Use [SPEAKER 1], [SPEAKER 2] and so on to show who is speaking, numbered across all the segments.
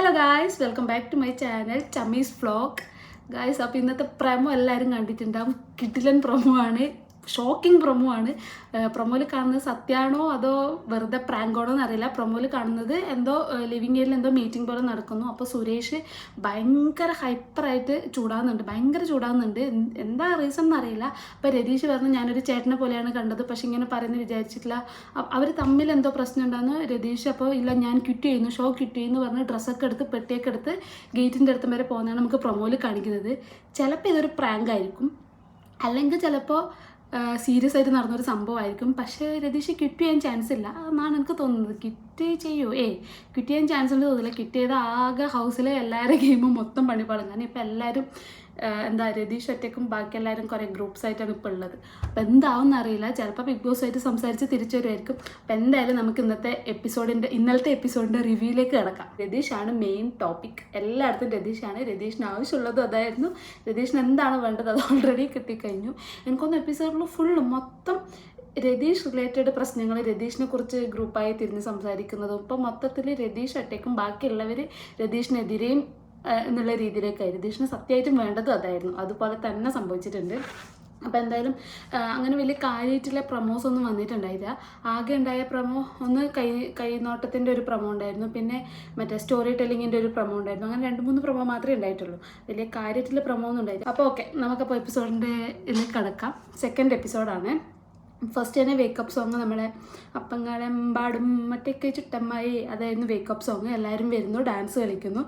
[SPEAKER 1] Hello guys welcome back to my channel Chammys vlog guys അപ്പോൾ ഇന്നത്തെ promo എല്ലാവരും കണ്ടിട്ടുണ്ടാവും. കിട്ടിലൻ പ്രമോ ആണ്. ഷോക്കിംഗ് പ്രൊമോ ആണ് പ്രൊമോയിൽ കാണുന്നത് സത്യാണോ അതോ വെറുതെ പ്രാങ്കോണോ എന്നറിയില്ല. പ്രൊമോയിൽ കാണുന്നത് എന്തോ ലിവിങ് ഏരിയയിൽ എന്തോ മീറ്റിംഗ് പോലെ നടക്കുന്നു. അപ്പോൾ സുരേഷ് ഭയങ്കര ഹൈപ്പറായിട്ട് ചൂടാവുന്നുണ്ട്. ഭയങ്കര ചൂടാവുന്നുണ്ട്. എന്താ റീസൺ എന്നറിയില്ല അപ്പോൾ രതീഷ് പറഞ്ഞു ഞാനൊരു ചേട്ടനെ പോലെയാണ് കണ്ടത്. പക്ഷെ ഇങ്ങനെ പറയുന്നത് വിചാരിച്ചിട്ടില്ല. അവർ തമ്മിൽ എന്തോ പ്രശ്നം ഉണ്ടാകുന്നു രതീഷ് അപ്പോൾ ഇല്ല ഞാൻ ക്വിറ്റ് ചെയ്യുന്നു. ഷോ ക്വിറ്റ് ചെയ്യുന്നു പറഞ്ഞ് ഡ്രസ്സൊക്കെ എടുത്ത് പെട്ടിയൊക്കെ എടുത്ത് ഗേറ്റിന്റെ അടുത്ത് വരെ പോകുന്നതാണ് നമുക്ക് പ്രൊമോയിൽ കാണിക്കുന്നത്. ചിലപ്പോൾ ഇതൊരു പ്രാങ്ക് ആയിരിക്കും. അല്ലെങ്കിൽ ചിലപ്പോൾ സീരിയസ് ആയിട്ട് നടന്നൊരു സംഭവമായിരിക്കും. പക്ഷേ രതീഷ് ക്വിറ്റ് ചെയ്യാൻ ചാൻസ് ഇല്ല. എന്നാണ് എനിക്ക് തോന്നുന്നത്. ക്വിറ്റ് ചെയ്യോ. ഏ കിട്ടിയാൻ ചാൻസ് ഉണ്ട് തോന്നില്ല ക്വിറ്റ് ചെയ്ത ആകെ ഹൗസിലെ എല്ലാവരുടെ ഗെയിമും മൊത്തം പണിപ്പാടും. കാരണം ഇപ്പം എല്ലാവരും എന്താ രതീഷ് ഒറ്റയ്ക്കും ബാക്കി എല്ലാവരും കുറേ ഗ്രൂപ്പ്സ് ആയിട്ടാണ് ഇപ്പോൾ ഉള്ളത്. അപ്പോൾ എന്താവും അറിയില്ല. ചിലപ്പോൾ ബിഗ് ബോസ് ആയിട്ട് സംസാരിച്ച് തിരിച്ചു വരുമായിരിക്കും അപ്പോൾ എന്തായാലും നമുക്ക് ഇന്നത്തെ എപ്പിസോഡിന്റെ ഇന്നലത്തെ എപ്പിസോഡിന്റെ റിവ്യൂയിലേക്ക് കിടക്കാം. രതീഷാണ് മെയിൻ ടോപ്പിക് എല്ലായിടത്തും രതീഷാണ്. രതീഷിന് ആവശ്യമുള്ളതും അതായിരുന്നു. രതീഷിന് എന്താണ് വേണ്ടത്? അത് ഓൾറെഡി കിട്ടിക്കഴിഞ്ഞു. എനിക്കൊന്ന് എപ്പിസോഡിൽ ഫുള്ള് മൊത്തം രതീഷ് റിലേറ്റഡ് പ്രശ്നങ്ങൾ രതീഷിനെ കുറിച്ച് ഗ്രൂപ്പായി തിരിഞ്ഞ് സംസാരിക്കുന്നതും ഇപ്പം മൊത്തത്തിൽ രതീഷ് ഒറ്റയ്ക്കും ബാക്കിയുള്ളവർ രതീഷിനെതിരെയും എന്നുള്ള രീതിയിലേക്കായിരുന്നു രതീഷിന് സത്യമായിട്ടും വേണ്ടതും അതായിരുന്നു. അതുപോലെ തന്നെ സംഭവിച്ചിട്ടുണ്ട്. അപ്പോൾ എന്തായാലും അങ്ങനെ വലിയ കാര്യമായിട്ടുള്ള പ്രമോസ് ഒന്നും വന്നിട്ടുണ്ടായില്ല. ആകെ ഉണ്ടായ പ്രമോ ഒന്ന് കൈ കൈനോട്ടത്തിന്റെ ഒരു പ്രമോ ഉണ്ടായിരുന്നു. പിന്നെ മറ്റേ സ്റ്റോറി ടെല്ലിങ്ങിന്റെ ഒരു പ്രമോ ഉണ്ടായിരുന്നു. അങ്ങനെ രണ്ട് മൂന്ന് പ്രമോ മാത്രമേ ഉണ്ടായിട്ടുള്ളൂ. വലിയ കാര്യമായിട്ടുള്ള പ്രമോ ഒന്നും ഉണ്ടായില്ല. അപ്പോൾ ഓക്കെ നമുക്കപ്പോൾ എപ്പിസോഡിന്റെ ഇതിൽ കിടക്കാം. സെക്കൻഡ് എപ്പിസോഡാണ് ഫസ്റ്റ് തന്നെ വേക്കപ്പ് സോങ് നമ്മളെ അപ്പങ്ങളെമ്പാടും മറ്റൊക്കെ ചുട്ടമ്മായി അതായിരുന്നു വേക്കപ്പ് സോങ് എല്ലാവരും വരുന്നു ഡാൻസ് കളിക്കുന്നു.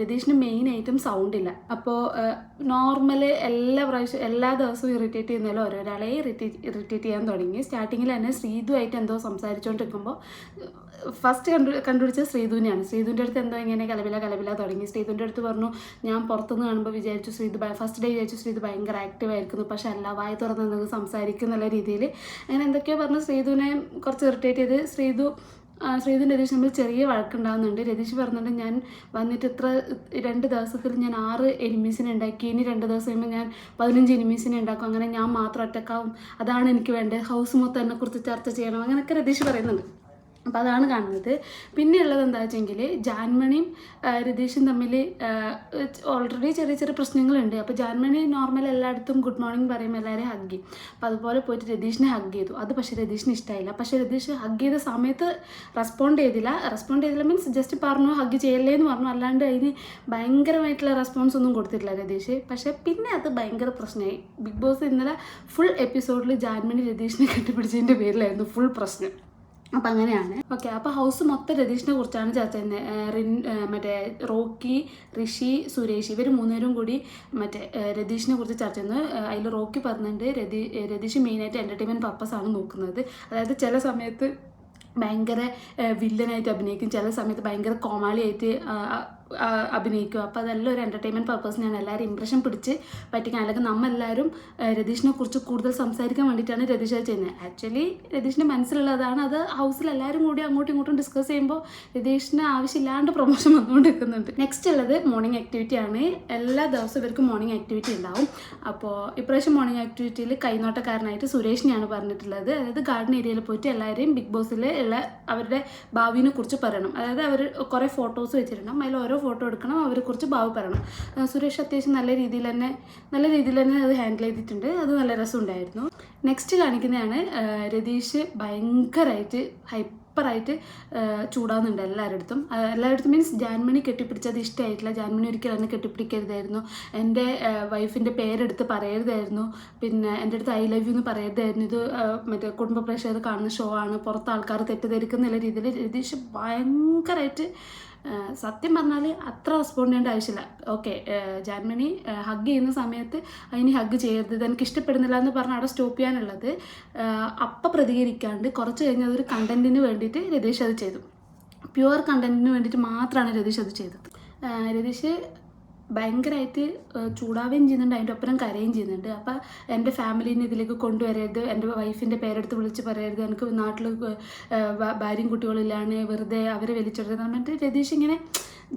[SPEAKER 1] രതീഷിന് മെയിൻ ആയിട്ടും സൗണ്ട് ഇല്ല. അപ്പോൾ നോർമൽ എല്ലാ പ്രാവശ്യം എല്ലാ ദിവസവും ഇറിറ്റേറ്റ് ചെയ്യുന്നതിലും ഓരോരാളെ ഇറിറ്റേറ്റ് ഇറിറ്റേറ്റ് ചെയ്യാൻ തുടങ്ങി. സ്റ്റാർട്ടിങ്ങിൽ തന്നെ ശ്രീതുമായിട്ട് എന്തോ സംസാരിച്ചുകൊണ്ടിരിക്കുമ്പോൾ ഫസ്റ്റ് കണ്ടു കണ്ടുപിടിച്ച ശ്രീധുവിനെയാണ് ശ്രീധുവിന്റെ അടുത്ത് എന്തോ ഇങ്ങനെ കലവില കലവില തുടങ്ങി. ശ്രീധുവിന്റെ അടുത്ത് പറഞ്ഞു ഞാൻ പുറത്തുനിന്ന് കാണുമ്പോൾ വിചാരിച്ചു ശ്രീധു ഫസ്റ്റ് ഡേ വിചാരിച്ചു ശ്രീധു ഭയങ്കര ആക്റ്റീവ് ആയിരിക്കുന്നു. പക്ഷെ അല്ല വായി തുറന്ന് സംസാരിക്കും സംസാരിക്കുന്നുള്ള രീതിയിൽ അങ്ങനെ എന്തൊക്കെയോ പറഞ്ഞ് ശ്രീധുവിനെ കുറച്ച് ഇറിറ്റേറ്റ് ചെയ്ത് ശ്രീധു ശ്രീധുവിന്റെ രതീഷ് തമ്മിൽ ചെറിയ വഴക്കുണ്ടാകുന്നുണ്ട് രതീഷ് പറഞ്ഞിട്ട് ഞാൻ വന്നിട്ട് ഇത്ര രണ്ട് ദിവസത്തിൽ ഞാൻ ആറ് എനിമീസിനെ ഉണ്ടാക്കി. ഇനി രണ്ട് ദിവസം കഴിയുമ്പോൾ ഞാൻ പതിനഞ്ച് എനിമീസിനെ ഉണ്ടാക്കും. അങ്ങനെ ഞാൻ മാത്രം ഒറ്റക്കാവും. അതാണ് എനിക്ക് വേണ്ടത്. ഹൗസ് മൊത്തം എന്നെക്കുറിച്ച് ചർച്ച ചെയ്യണം. അങ്ങനെയൊക്കെ രതീഷ് പറയുന്നുണ്ട്. അപ്പോൾ അതാണ് കാണുന്നത്. പിന്നെ ഉള്ളത് എന്താ വെച്ചെങ്കിൽ ജാൻമണിയും രതീഷും തമ്മിൽ ഓൾറെഡി ചെറിയ ചെറിയ പ്രശ്നങ്ങളുണ്ട്. അപ്പോൾ ജാൻമണി നോർമൽ എല്ലായിടത്തും ഗുഡ് മോർണിംഗ് പറയുമ്പോൾ എല്ലാവരെയും ഹഗ് ചെയ്യും. അപ്പോൾ അതുപോലെ പോയിട്ട് രതീഷിനെ ഹഗ് ചെയ്തു. അത് പക്ഷേ രതീഷിന് ഇഷ്ടമായില്ല പക്ഷേ രതീഷ് ഹഗ് ചെയ്ത സമയത്ത് റെസ്പോണ്ട് ചെയ്തില്ല. റെസ്പോണ്ട് ചെയ്തില്ല മീൻസ് ജസ്റ്റ് പറഞ്ഞു ഹഗ് ചെയ്യല്ലേ എന്ന് പറഞ്ഞു. അല്ലാണ്ട് അതിന് ഭയങ്കരമായിട്ടുള്ള റെസ്പോൺസ് ഒന്നും കൊടുത്തിട്ടില്ല രതീഷ്. പക്ഷേ പിന്നെ അത് ഭയങ്കര പ്രശ്നമായി. ബിഗ് ബോസ് ഇന്നലെ ഫുൾ എപ്പിസോഡിൽ ജാൻമണി രതീഷിനെ കെട്ടിപ്പിടിച്ചതിന്റെ പേരിലായിരുന്നു ഫുൾ പ്രശ്നം. അപ്പം അങ്ങനെയാണ്. ഓക്കെ അപ്പോൾ ഹൗസ് മൊത്തം രതീഷിനെ കുറിച്ചാണ് ചർച്ച ചെയ്യുന്നത്. റിൻ മറ്റേ റോക്കി ഋഷി സുരേഷ് ഇവർ മൂന്നുപേരും കൂടി മറ്റേ രതീഷിനെ കുറിച്ച് ചർച്ച ചെയ്യുന്നത്. അതിൽ റോക്കി പറഞ്ഞിട്ടുണ്ട് രതീ രതീഷ് മെയിനായിട്ട് എന്റർടൈൻമെന്റ് പർപ്പസ് ആണ് നോക്കുന്നത്. അതായത് ചില സമയത്ത് ഭയങ്കര വില്ലനായിട്ട് അഭിനയിക്കും ചില സമയത്ത് ഭയങ്കര കോമാളിയായിട്ട് അഭിനയിക്കും അപ്പോൾ അതെല്ലാം ഒരു എന്റർടൈൻമെന്റ് പർപ്പസിനാണ് എല്ലാവരും ഇമ്പ്രഷൻ പിടിച്ച് പറ്റിക്കാൻ. അല്ലെങ്കിൽ നമ്മളെല്ലാവരും രതീഷിനെ കുറിച്ച് കൂടുതൽ സംസാരിക്കാൻ വേണ്ടിയിട്ടാണ് രതീഷ് അത് ചെയ്യുന്നത്. ആക്ച്വലി രതീഷിന്റെ മനസ്സിലുള്ളതാണ് അത്. ഹൗസിൽ എല്ലാവരും കൂടി അങ്ങോട്ടും ഇങ്ങോട്ടും ഡിസ്കസ് ചെയ്യുമ്പോൾ രതീഷിന് ആവശ്യമില്ലാണ്ട് പ്രൊമോഷൻ വന്നുകൊണ്ടിരിക്കുന്നുണ്ട്. നെക്സ്റ്റ് ഉള്ളത് മോർണിംഗ് ആക്ടിവിറ്റി ആണ്. എല്ലാ ദിവസവും ഇവർക്ക് മോർണിംഗ് ആക്ടിവിറ്റി ഉണ്ടാവും. അപ്പോൾ ഇപ്രാവശ്യം മോർണിംഗ് ആക്ടിവിറ്റിയിൽ കൈനോട്ടക്കാരനായിട്ട് സുരേഷിനെയാണ് പറഞ്ഞിട്ടുള്ളത്. അതായത് ഗാർഡൻ ഏരിയയിൽ പോയിട്ട് എല്ലാവരെയും ബിഗ് ബോസിൽ ഉള്ള അവരുടെ ഭാവിനെ കുറിച്ച് പറയണം. അതായത് അവർ കുറേ ഫോട്ടോസ് വെച്ചിട്ടുണ്ടാവും അതിൽ ഓരോ ഫോട്ടോ എടുക്കണം അവരെ കുറച്ച് പറയണം. സുരേഷ് അത്യാവശ്യം നല്ല രീതിയിൽ തന്നെ നല്ല രീതിയിൽ തന്നെ അത് ഹാൻഡിൽ ചെയ്തിട്ടുണ്ട്. അത് നല്ല രസമുണ്ടായിരുന്നു. നെക്സ്റ്റ് കാണിക്കുന്നതാണ് രതീഷ് ഭയങ്കരമായിട്ട് ഹൈപ്പറായിട്ട് ചൂടാവുന്നുണ്ട് എല്ലാവരുടെ അടുത്തും. എല്ലാവരുടെ മീൻസ് ജാൻമണി കെട്ടിപ്പിടിച്ചത് ഇഷ്ടമായിട്ടില്ല ജാൻമണി ഒരിക്കലും എന്നെ കെട്ടിപ്പിടിക്കരുതായിരുന്നു. എന്റെ വൈഫിന്റെ പേരെടുത്ത് പറയരുതായിരുന്നു. പിന്നെ എന്റെ അടുത്ത് ഐ ലവ് യു എന്ന് പറയരുതായിരുന്നു. ഇത് മറ്റേ കുടുംബ പ്രേക്ഷകർ കാണുന്ന ഷോ ആണ്. പുറത്ത് ആൾക്കാർ തെറ്റിദ്ധരിക്കുന്ന രീതിയിൽ രതീഷ് ഭയങ്കരമായിട്ട് സത്യം പറഞ്ഞാൽ അത്ര റെസ്പോണ്ട് ചെയ്യേണ്ട ആവശ്യമില്ല. ഓക്കെ ജാൻമണി ഹഗ് ചെയ്യുന്ന സമയത്ത് അതിന് ഹഗ് ചെയ്യരുത്. എനിക്ക് ഇഷ്ടപ്പെടുന്നില്ല എന്ന് പറഞ്ഞാൽ അവിടെ സ്റ്റോപ്പ് ചെയ്യാനുള്ളത് അപ്പം പ്രതികരിക്കാണ്ട് കുറച്ച് കഴിഞ്ഞ് അതൊരു കണ്ടന്റിന് വേണ്ടിയിട്ട് രതീഷ് അത് ചെയ്തു. പ്യുവർ കണ്ടന്റിന് വേണ്ടിയിട്ട് മാത്രമാണ് രതീഷ് അത് ചെയ്തത്. രതീഷ് ഭയങ്കരമായിട്ട് ചൂടാവുകയും ചെയ്യുന്നുണ്ട്. അതിന്റെ ഒപ്പം കരയുകയും ചെയ്യുന്നുണ്ട്. അപ്പോൾ എന്റെ ഫാമിലീനെ ഇതിലേക്ക് കൊണ്ടുവരരുത്. എന്റെ വൈഫിന്റെ പേരെടുത്ത് വിളിച്ച് പറയരുത്. എനിക്ക് നാട്ടിൽ ഭാര്യയും കുട്ടികളില്ലാണ് വെറുതെ അവരെ വലിച്ചെടുത്ത് എന്നിട്ട് രതീഷ് ഇങ്ങനെ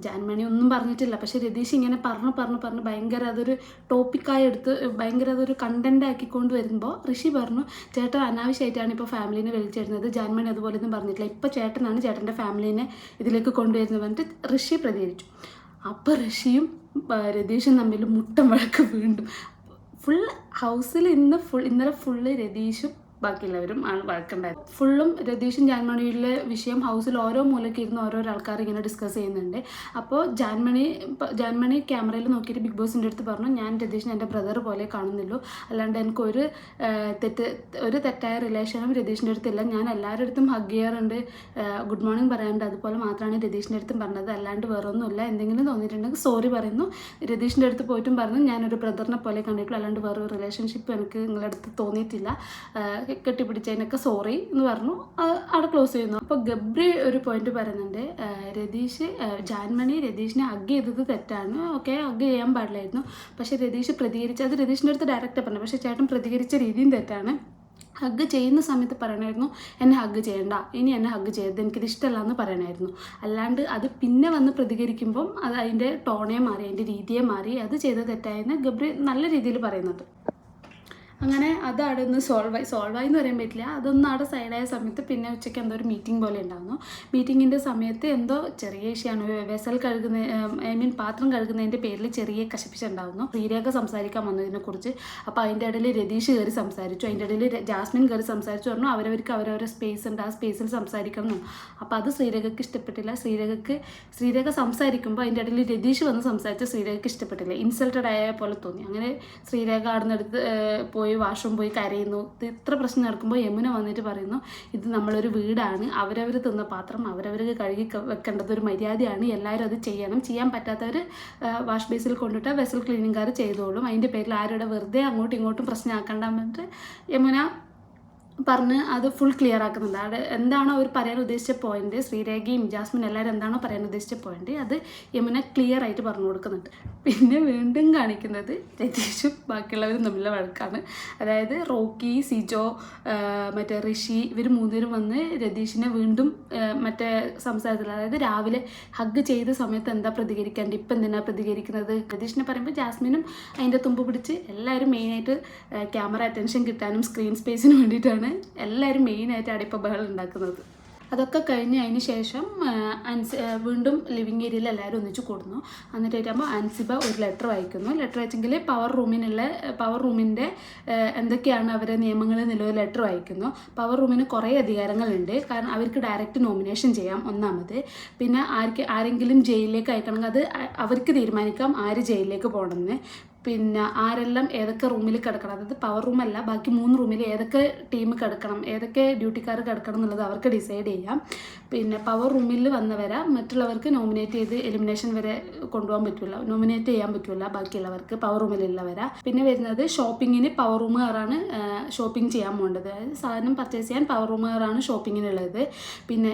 [SPEAKER 1] ജാൻമണി ഒന്നും പറഞ്ഞിട്ടില്ല. പക്ഷെ രതീഷ് ഇങ്ങനെ പറഞ്ഞു പറഞ്ഞു പറഞ്ഞു ഭയങ്കര അതൊരു ടോപ്പിക്കായി എടുത്ത് ഭയങ്കര അതൊരു കണ്ടന്റ് ആക്കിക്കൊണ്ട് വരുമ്പോൾ ഋഷി പറഞ്ഞു ചേട്ടൻ അനാവശ്യമായിട്ടാണ് ഇപ്പോൾ ഫാമിലീനെ വിളിച്ചിരുന്നത് ജാൻമണി അതുപോലെ ഒന്നും പറഞ്ഞിട്ടില്ല. ഇപ്പോൾ ചേട്ടനാണ് ചേട്ടന്റെ ഫാമിലീനെ ഇതിലേക്ക് കൊണ്ടുവരുന്നത് പറഞ്ഞിട്ട് ഋഷി പ്രതികരിച്ചു. അപ്പോൾ ഋഷിയും രതീഷും തമ്മിൽ മുട്ടം വഴക്ക് വീണ്ടും. ഫുൾ ഹൗസിൽ ഇന്ന് ഫുൾ ഇന്നലെ ഫുള്ള് രതീഷും ബാക്കിയുള്ളവരും ആണ് വഴക്കുണ്ടായത്. ഫുള്ളും രതീഷും ജാൻമണിയിലെ വിഷയം ഹൗസിൽ ഓരോ മൂലയ്ക്ക് ഇരുന്ന് ഓരോരോ ആൾക്കാർ ഇങ്ങനെ ഡിസ്കസ് ചെയ്യുന്നുണ്ട്. അപ്പോൾ ജാൻമണി ജാൻമണി ക്യാമറയിൽ നോക്കിയിട്ട് ബിഗ് ബോസിന്റെ അടുത്ത് പറഞ്ഞു ഞാൻ രതീഷിനെ എന്റെ ബ്രദർ പോലെ കാണുന്നുള്ളൂ. അല്ലാണ്ട് എനിക്കൊരു തെറ്റ് ഒരു തെറ്റായ റിലേഷനും രതീഷിന്റെ അടുത്തില്ല ഞാൻ എല്ലാവരുടെ അടുത്തും ഹഗ് ചെയ്യാറുണ്ട്. ഗുഡ് മോർണിംഗ് പറയാറുണ്ട്. അതുപോലെ മാത്രമാണ് രതീഷിന്റെ അടുത്തും പറഞ്ഞത്. അല്ലാണ്ട് വേറൊന്നുമില്ല. എന്തെങ്കിലും തോന്നിയിട്ടുണ്ടെങ്കിൽ സോറി പറയുന്നു. രതീഷിന്റെ അടുത്ത് പോയിട്ടും പറഞ്ഞു ഞാനൊരു ബ്രദറിനെ പോലെ കണ്ടിട്ടുള്ളൂ. അല്ലാണ്ട് വേറൊരു റിലേഷൻഷിപ്പ് എനിക്ക് നിങ്ങളുടെ അടുത്ത് തോന്നിയിട്ടില്ല. കെട്ടിപ്പിടിച്ചതിനൊക്കെ സോറി എന്ന് പറഞ്ഞു. അവിടെ ക്ലോസ് ചെയ്യുന്നു. അപ്പോൾ ഗബ്രി ഒരു പോയിന്റ് പറയുന്നുണ്ട് രതീഷ് ജാൻമണി രതീഷിനെ ഹഗ് ചെയ്തത് തെറ്റാണ്. ഓക്കെ ഹഗ് ചെയ്യാൻ പാടില്ലായിരുന്നു. പക്ഷേ രതീഷ് പ്രതികരിച്ച് അത് രതീഷിന്റെ അടുത്ത് ഡയറക്റ്റ് പറഞ്ഞു. പക്ഷേ ചേട്ടൻ പ്രതികരിച്ച രീതിയും തെറ്റാണ്. ഹഗ് ചെയ്യുന്ന സമയത്ത് പറയണമായിരുന്നു എന്നെ ഹഗ് ചെയ്യണ്ട. ഇനി എന്നെ ഹഗ് ചെയ്യരുത്. എനിക്കിത് ഇഷ്ടമല്ല എന്ന് പറയണമായിരുന്നു അല്ലാണ്ട് അത് പിന്നെ വന്ന് പ്രതികരിക്കുമ്പം അത് അതിന്റെ ടോണേ മാറി അതിന്റെ രീതിയെ മാറി അത് ചെയ്ത തെറ്റായെന്ന് ഗബ്രി നല്ല രീതിയിൽ പറയുന്നുണ്ട്. അങ്ങനെ അത് അവിടെ നിന്ന് സോൾവായി സോൾവായി എന്ന് പറയാൻ പറ്റില്ല അതൊന്നും അവിടെ സൈഡായ സമയത്ത് പിന്നെ ഉച്ചയ്ക്ക് എന്തോ ഒരു മീറ്റിംഗ് പോലെ ഉണ്ടായിരുന്നു. മീറ്റിങ്ങിന്റെ സമയത്ത് എന്തോ ചെറിയ വിഷയമാണ്. വെസൽ കഴുകുന്ന ഐ മീൻ പാത്രം കഴുകുന്നതിന്റെ പേരിൽ ചെറിയ കശപ്പിച്ചുണ്ടായിരുന്നു. ശ്രീരേഖ സംസാരിക്കാൻ വന്നതിനെക്കുറിച്ച്. അപ്പോൾ അതിന്റെ ഇടയിൽ രതീഷ് കയറി സംസാരിച്ചു. അതിന്റെ ഇടയിൽ ജാസ്മിൻ കയറി സംസാരിച്ചു പറഞ്ഞു. അവരവർക്ക് അവരവരെ സ്പേസ് ഉണ്ട്. ആ സ്പേസിൽ സംസാരിക്കണം അപ്പോൾ അത് ശ്രീരേഖയ്ക്ക് ഇഷ്ടപ്പെട്ടില്ല. ശ്രീരേഖയ്ക്ക് ശ്രീരേഖ സംസാരിക്കുമ്പോൾ അതിന്റെ ഇടയിൽ രതീഷ് വന്ന് സംസാരിച്ച ശ്രീരേഖയ്ക്ക് ഇഷ്ടപ്പെട്ടില്ല. ഇൻസൾട്ടഡ് ആയ പോലെ തോന്നി. അങ്ങനെ ശ്രീരേഖ അവിടെ നിന്ന് പോയി വാഷ്റൂം പോയി കരയുന്നു. ഇത് ഇത്ര പ്രശ്നം നടക്കുമ്പോൾ യമുന വന്നിട്ട് പറയുന്നു ഇത് നമ്മളൊരു വീടാണ്. അവരവർ തിന്ന പാത്രം അവരവർക്ക് കഴുകി വെക്കേണ്ടത് ഒരു മര്യാദയാണ്. എല്ലാവരും അത് ചെയ്യണം. ചെയ്യാൻ പറ്റാത്തവർ വാഷ് ബേസിൽ കൊണ്ടിട്ട് വെസൽ ക്ലീനിങ്കാർ ചെയ്തോളും. അതിന്റെ പേരിൽ ആരുടെ വെറുതെ അങ്ങോട്ടും ഇങ്ങോട്ടും പ്രശ്നമാക്കണ്ടെന്നിട്ട് യമുന പറഞ്ഞ് അത് ഫുൾ ക്ലിയർ ആക്കുന്നുണ്ട്. അവിടെ എന്താണോ അവർ പറയാൻ ഉദ്ദേശിച്ച പോയിന്റ് ശ്രീരേഖയും ജാസ്മിൻ എല്ലാവരും എന്താണോ പറയാൻ ഉദ്ദേശിച്ച പോയിന്റ് അത് യമുന ക്ലിയർ ആയിട്ട് പറഞ്ഞു കൊടുക്കുന്നുണ്ട്. പിന്നെ വീണ്ടും കാണിക്കുന്നത് രതീഷും ബാക്കിയുള്ളവരും തമ്മിലുള്ള വഴക്കാണ്. അതായത് റോക്കി സിജോ മറ്റേ ഋഷി ഇവർ മൂന്നുപേരും വന്ന് രതീഷിനെ വീണ്ടും മറ്റേ സംസാരത്തിൽ അതായത് രാവിലെ ഹഗ് ചെയ്ത സമയത്ത് എന്താ പ്രതികരിക്കാണ്ട് ഇപ്പം എന്തിനാ പ്രതികരിക്കുന്നത്? രതീഷിനെ പറയുമ്പോൾ ജാസ്മിനും അതിന്റെ തുമ്പ് പിടിച്ച് എല്ലാവരും മെയിനായിട്ട് ക്യാമറ അറ്റൻഷൻ കിട്ടാനും സ്ക്രീൻ സ്പേസിന് വേണ്ടിയിട്ടാണ് എല്ലാവരും മെയിനായിട്ട് അടിപ്പ ബഹളം ഉണ്ടാക്കുന്നത്. അതൊക്കെ കഴിഞ്ഞ് അതിന് ശേഷം അൻസി വീണ്ടും ലിവിങ് ഏരിയയിൽ എല്ലാവരും ഒന്നിച്ച് കൂടുന്നു. എന്നിട്ട് വരുമ്പോൾ അൻസിബ ഒരു ലെറ്റർ വായിക്കുന്നു. ലെറ്റർ വായിച്ചെങ്കിൽ പവർ റൂമിനുള്ള പവർ റൂമിന്റെ എന്തൊക്കെയാണ് അവരെ നിയമങ്ങൾ നിലവിൽ ലെറ്റർ വായിക്കുന്നു. പവർ റൂമിന് കുറേ അധികാരങ്ങളുണ്ട്. കാരണം അവർക്ക് ഡയറക്റ്റ് നോമിനേഷൻ ചെയ്യാം ഒന്നാമത്. പിന്നെ ആർക്ക് ആരെങ്കിലും ജയിലിലേക്ക് അയക്കണമെങ്കിൽ അത് അവർക്ക് തീരുമാനിക്കാം ആര് ജയിലിലേക്ക് പോകണമെന്ന്. പിന്നെ ആരെല്ലാം ഏതൊക്കെ റൂമിൽ കിടക്കണം. അതായത് പവർ റൂമല്ല ബാക്കി മൂന്ന് റൂമിൽ ഏതൊക്കെ ടീം കിടക്കണം ഏതൊക്കെ ഡ്യൂട്ടിക്കാർ കിടക്കണം എന്നുള്ളത് അവർക്ക് ഡിസൈഡ് ചെയ്യാം. പിന്നെ പവർ റൂമിൽ വന്നവരെ മറ്റുള്ളവർക്ക് നോമിനേറ്റ് ചെയ്ത് എലിമിനേഷൻ വരെ കൊണ്ടുപോകാൻ പറ്റില്ല നോമിനേറ്റ് ചെയ്യാൻ പറ്റില്ല ബാക്കിയുള്ളവർക്ക് പവർ റൂമിലുള്ളവരെ പിന്നെ വരുന്നത് ഷോപ്പിങ്ങിന് പവർ റൂമുകാരാണ് ഷോപ്പിംഗ് ചെയ്യാൻ പോകേണ്ടത്. അതായത് സാധനം പർച്ചേസ് ചെയ്യാൻ പവർ റൂമുകാരാണ് ഷോപ്പിങ്ങിനുള്ളത് പിന്നെ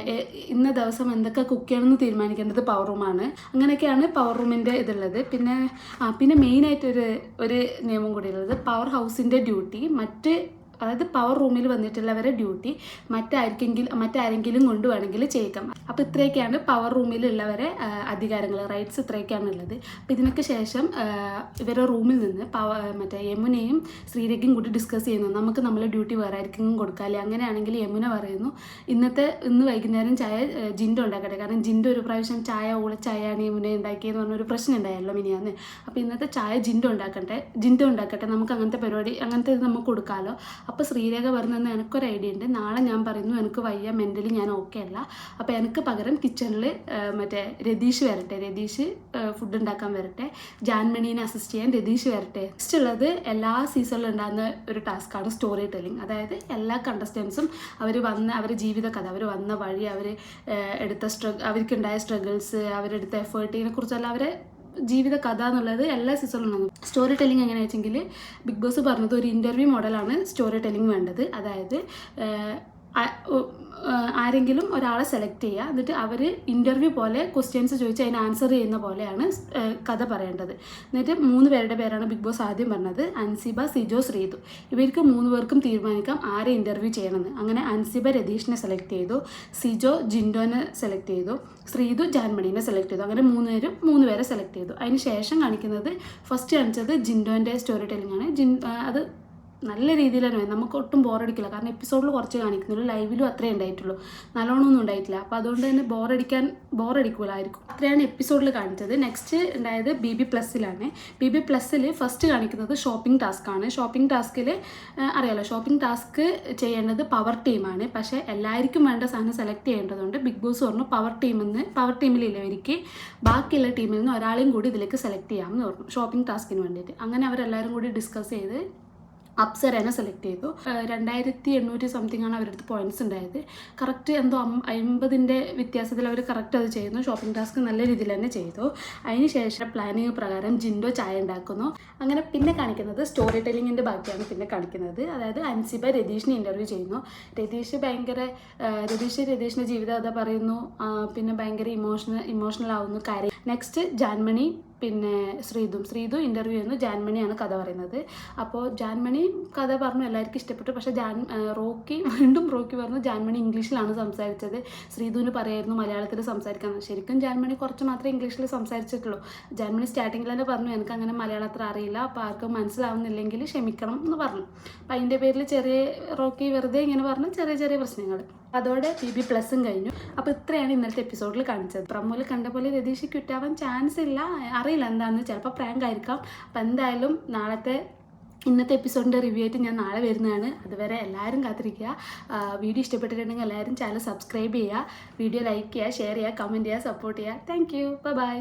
[SPEAKER 1] ഇന്ന ദിവസം എന്തൊക്കെ കുക്ക് ചെയ്യണമെന്ന് തീരുമാനിക്കേണ്ടത് പവർ റൂമാണ് അങ്ങനെയൊക്കെയാണ് പവർ റൂമിന്റെ ഇതുള്ളത്. പിന്നെ ആ പിന്നെ മെയിനായിട്ട് ഒരു ഒരു നിയമം കൂടിയുള്ളത്. പവർ ഹൗസിന്റെ ഡ്യൂട്ടി മറ്റ് അതായത് പവർ റൂമിൽ വന്നിട്ടുള്ളവരെ ഡ്യൂട്ടി മറ്റാർക്കെങ്കിലും മറ്റാരെങ്കിലും കൊണ്ടുവേണമെങ്കിൽ ചെയ്യിക്കാം. അപ്പോൾ ഇത്രയൊക്കെയാണ് പവർ റൂമിലുള്ളവരെ അധികാരങ്ങൾ റൈറ്റ്സ് ഇത്രയൊക്കെയാണ് ഉള്ളത്. അപ്പോൾ ഇതിനൊക്കെ ശേഷം ഇവരെ റൂമിൽ നിന്ന് പവ മറ്റേ യമുനയും ശ്രീരേഖയും കൂടി ഡിസ്കസ് ചെയ്യുന്നു. നമുക്ക് നമ്മളെ ഡ്യൂട്ടി വേറെ ആർക്കെങ്കിലും കൊടുക്കാല്ലേ? അങ്ങനെയാണെങ്കിൽ യമുന പറയുന്നു ഇന്നത്തെ ഇന്ന് വൈകുന്നേരം ചായ ജിൻഡോ ഉണ്ടാക്കട്ടെ. കാരണം ജിൻഡോ ഒരു പ്രാവശ്യം ചായ ഓളച്ചായാണ് യമുന ഉണ്ടാക്കിയെന്ന് പറഞ്ഞൊരു പ്രശ്നം ഉണ്ടായല്ലോ മിനിയാന്ന്. അപ്പോൾ ഇന്നത്തെ ചായ ജിൻഡോ ഉണ്ടാക്കട്ടെ ജിൻഡോ ഉണ്ടാക്കട്ടെ. നമുക്ക് അങ്ങനത്തെ പരിപാടി അങ്ങനത്തെ ഇത് നമുക്ക് കൊടുക്കാമല്ലോ അപ്പോൾ ശ്രീരേഖ പറഞ്ഞതെന്ന് എനിക്കൊരു ഐഡിയ ഉണ്ട്. നാളെ ഞാൻ പറയുന്നു എനിക്ക് വയ്യ മെന്റലി ഞാൻ ഓക്കെ അല്ല. അപ്പോൾ എനിക്ക് പകരം കിച്ചണിൽ മറ്റേ രതീഷ് വരട്ടെ. രതീഷ് ഫുഡ് ഉണ്ടാക്കാൻ വരട്ടെ. ജാൻമണീനെ അസിസ്റ്റ് ചെയ്യാൻ രതീഷ് വരട്ടെ. നെക്സ്റ്റ് ഉള്ളത് എല്ലാ സീസണിലും ഉണ്ടാകുന്ന ഒരു ടാസ്ക്കാണ് സ്റ്റോറി ടെല്ലിംഗ് അതായത് എല്ലാ കണ്ടസ്റ്റൻസും അവർ വന്ന അവരുടെ ജീവിത കഥ അവർ വന്ന വഴി അവർ എടുത്ത സ്ട്രഗ് അവർക്കുണ്ടായ സ്ട്രഗിൾസ് അവരെടുത്ത എഫേർട്ടിനെ കുറിച്ചെല്ലാം അവരെ ജീവിത കഥ എന്നുള്ളത് എല്ലാ സീസണിലും നമുക്ക് സ്റ്റോറി ടെല്ലിംഗ് എങ്ങനെ വെച്ചെങ്കിൽ ബിഗ് ബോസ് പറഞ്ഞത് ഒരു ഇന്റർവ്യൂ മോഡലാണ് സ്റ്റോറി ടെല്ലിംഗ് വേണ്ടത്. അതായത് ആരെങ്കിലും ഒരാളെ സെലക്ട് ചെയ്യുക. എന്നിട്ട് അവർ ഇന്റർവ്യൂ പോലെ ക്വസ്റ്റ്യൻസ് ചോദിച്ച് അതിന് ആൻസർ ചെയ്യുന്ന പോലെയാണ് കഥ പറയേണ്ടത്. എന്നിട്ട് മൂന്ന് പേരുടെ പേരാണ് ബിഗ് ബോസ് ആദ്യം പറഞ്ഞത്. അൻസിബ സിജോ ശ്രീതു. ഇവർക്ക് മൂന്ന് പേർക്കും തീരുമാനിക്കാം ആരെ ഇന്റർവ്യൂ ചെയ്യണമെന്ന്. അങ്ങനെ അൻസിബ രതീഷിനെ സെലക്ട് ചെയ്തു സിജോ ജിൻഡോനെ സെലക്ട് ചെയ്തു ശ്രീതു ജാൻമണീനെ സെലക്ട് ചെയ്തു. അങ്ങനെ മൂന്ന് പേരും മൂന്ന് പേരെ സെലക്ട് ചെയ്തു. അതിന് ശേഷം കാണിക്കുന്നത് ഫസ്റ്റ് കാണിച്ചത് ജിൻഡോന്റെ സ്റ്റോറി ടെല്ലിംഗ് ആണ്. ജിൻ അത് നല്ല രീതിയിൽ തന്നെ. നമുക്ക് ഒട്ടും ബോറടിക്കില്ല കാരണം എപ്പിസോഡിൽ കുറച്ച് കാണിക്കുന്നുള്ളൂ ലൈവിലും അത്രേ ഉണ്ടായിട്ടുള്ളൂ. നല്ലോണമൊന്നും ഉണ്ടായിട്ടില്ല. അപ്പോൾ അതുകൊണ്ട് തന്നെ ബോറടിക്കാൻ ബോറടിക്കൂലായിരിക്കും അത്രയാണ് എപ്പിസോഡിൽ കാണിച്ചത്. നെക്സ്റ്റ് ഉണ്ടായത് ബി ബി പ്ലസ്സിലാണ് ബി ബി പ്ലസ്സിൽ ഫസ്റ്റ് കാണിക്കുന്നത് ഷോപ്പിംഗ് ടാസ്ക് ആണ്. ഷോപ്പിംഗ് ടാസ്കിൽ അറിയാലോ ഷോപ്പിംഗ് ടാസ്ക് ചെയ്യേണ്ടത് പവർ ടീമാണ് പക്ഷേ എല്ലാവർക്കും വേണ്ട സാധനം സെലക്ട് ചെയ്യേണ്ടതുകൊണ്ട് ബിഗ് ബോസ് പറഞ്ഞു പവർ ടീമിൽ നിന്ന് പവർ ടീമിലുള്ളവർക്ക് ബാക്കിയുള്ള ടീമിൽ നിന്ന് ഒരാളെയും കൂടി ഇതിലേക്ക് സെലക്ട് ചെയ്യാമെന്ന് പറഞ്ഞു. ഷോപ്പിംഗ് ടാസ്കിന് വേണ്ടിയിട്ട്. അങ്ങനെ അവരെല്ലാവരും കൂടി ഡിസ്കസ് ചെയ്ത് അപ്സരനെ സെലക്ട് ചെയ്തു. രണ്ടായിരത്തി എണ്ണൂറ്റി സംതിങ് ആണ് അവരുടെ അടുത്ത് പോയിന്റ്സ് ഉണ്ടായത്. കറക്റ്റ് എന്തോ അമ്പതിന്റെ വ്യത്യാസത്തിൽ അവർ കറക്റ്റ് അത് ചെയ്യുന്നു. ഷോപ്പിംഗ് ടാസ്ക് നല്ല രീതിയിൽ തന്നെ ചെയ്തു. അതിനുശേഷം പ്ലാനിങ് പ്രകാരം ജിൻഡോ ചായ ഉണ്ടാക്കുന്നു. അങ്ങനെ പിന്നെ കാണിക്കുന്നത് സ്റ്റോറി ടെല്ലിങ്ങിന്റെ ബാക്കിയാണ് പിന്നെ കാണിക്കുന്നത്. അതായത് അൻസിബ രതീഷിനെ ഇന്റർവ്യൂ ചെയ്യുന്നു. രതീഷ് ഭയങ്കര രതീഷ് രതീഷിന്റെ ജീവിതം അതാ പറയുന്നു. പിന്നെ ഭയങ്കര ഇമോഷണൽ ഇമോഷണൽ ആവുന്നു. കാര്യം നെക്സ്റ്റ് ജാൻമണി പിന്നെ ശ്രീതും. ശ്രീതു ഇന്റർവ്യൂ ചെയ്യുന്നു. ജാൻമണിയാണ് കഥ പറയുന്നത്. അപ്പോൾ ജാൻമണി കഥ പറഞ്ഞു എല്ലാവർക്കും ഇഷ്ടപ്പെട്ടു. പക്ഷേ ജാൻ റോക്കി വീണ്ടും റോക്കി പറഞ്ഞു ജാൻമണി ഇംഗ്ലീഷിലാണ് സംസാരിച്ചത്. ശ്രീതുവിന് പറയായിരുന്നു മലയാളത്തിൽ സംസാരിക്കാൻ. ശരിക്കും ജാൻമണി കുറച്ച് മാത്രമേ ഇംഗ്ലീഷിൽ സംസാരിച്ചിട്ടുള്ളൂ. ജാൻമണി സ്റ്റാർട്ടിങ്ങിൽ തന്നെ പറഞ്ഞു എനിക്ക് അങ്ങനെ മലയാളം അത്ര അറിയില്ല. അപ്പോൾ ആർക്കും മനസ്സിലാവുന്നില്ലെങ്കിൽ ക്ഷമിക്കണം എന്ന് പറഞ്ഞു. അപ്പം അതിന്റെ പേരിൽ ചെറിയ റോക്കി വെറുതെ ഇങ്ങനെ പറഞ്ഞു ചെറിയ ചെറിയ പ്രശ്നങ്ങൾ. അതോടെ ബി ബി പ്ലസും കഴിഞ്ഞു. അപ്പോൾ ഇത്രയാണ് ഇന്നലത്തെ എപ്പിസോഡിൽ കാണിച്ചത്. പ്രമോൽ കണ്ട പോലെ രതീഷ് കിട്ടാവാൻ ചാൻസ് ഇല്ല. അറിയില്ല എന്താണെന്ന് ചിലപ്പോൾ പ്രാങ്ക് ആയിരിക്കാം. അപ്പം എന്തായാലും നാളത്തെ ഇന്നത്തെ എപ്പിസോഡിന്റെ റിവ്യൂ ആയിട്ട് ഞാൻ നാളെ വരുന്നതാണ്. അതുവരെ എല്ലാവരും കാത്തിരിക്കുക. വീഡിയോ ഇഷ്ടപ്പെട്ടിട്ടുണ്ടെങ്കിൽ എല്ലാവരും ചാനൽ സബ്സ്ക്രൈബ് ചെയ്യുക. വീഡിയോ ലൈക്ക് ചെയ്യുക ഷെയർ ചെയ്യുക കമന്റ് ചെയ്യുക സപ്പോർട്ട് ചെയ്യുക. Thank you bye